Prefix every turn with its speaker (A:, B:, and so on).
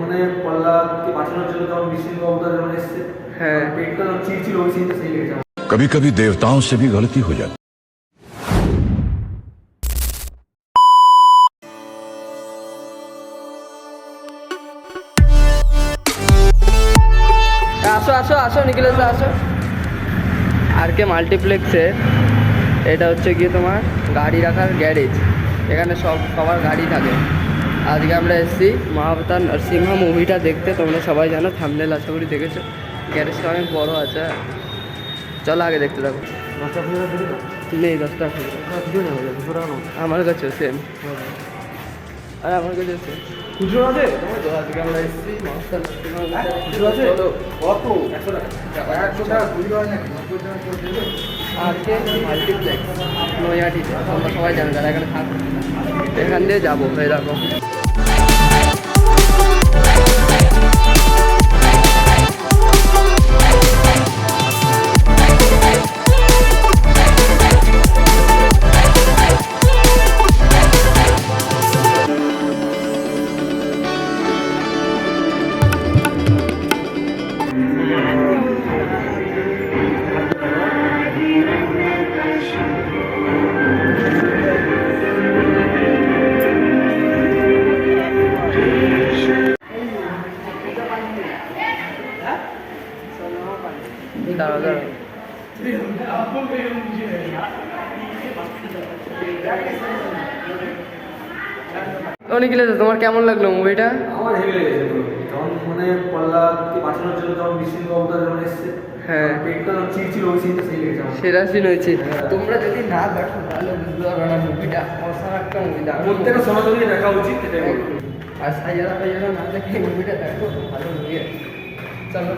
A: মানে পল্লাদকে বাঁচানোর জন্য যখন বিষ্ণু অবতার যখন এসছে
B: হ্যাঁ
A: পেটটা যখন চিরচির ওই সিনটা সেই লেগেছে আমার।
C: कभी कभी देवताओं से भी गलती हो जाती
B: আসো আসো আসো নিখিলেশ দা, আসো আর কে মাল্টিপ্লেক্সে এটা হচ্ছে গিয়ে তোমার গাড়ি রাখার গ্যারেজ এখানে সব সবার গাড়ি থাকে আজকে আমরা এসেছি মহাবতার নরসিংহ মুভিটা দেখতে তোমরা সবাই জানো থামনেল আশা করি দেখেছ। গ্যারেজটা অনেক বড় আছে। চলো আগে দেখতে থাকো। নেই
A: দুশো টাকা
B: আমার কাছেও সেম আর আমার কাছে সেম
A: খুচরো আছে?
B: আজকে আমরা এসেছি মহাবতার নরসিংহ চলো
A: কত? একশো টাকা। একশো টাকা কুড়ি টাকা নাকি নব্বই টাকা করে দেবে
B: আর কে মাল্টিপ্লেক্স নৈহাটিতে আমরা সবাই জানি যারা এখানে থাকব এখান দিয়ে যাব দেখো। দাঁড়াও অনেকগুলো তোমার কেমন লাগল মুভিটা
A: আমার হেভি লেগেছে মানে পল্লাদকে বাঁচানোর জন্য অবতার যখন এসছে
B: হ্যাঁ।
A: পেটটা চিরচির ওই সিনটা সেই লেগেছে
B: সেরা সিন হয়েছে। তোমরা যদি না দেখো তাহলে বুঝতে পারবে না মুভিটা অসার একটা মুভি
A: প্রত্যেকটা সনাতনী দেখা উচিত এটাই
B: আর সাইয়ারা ফাইয়ারা না দেখে মুভিটা দেখো ভালো মুভি চলো।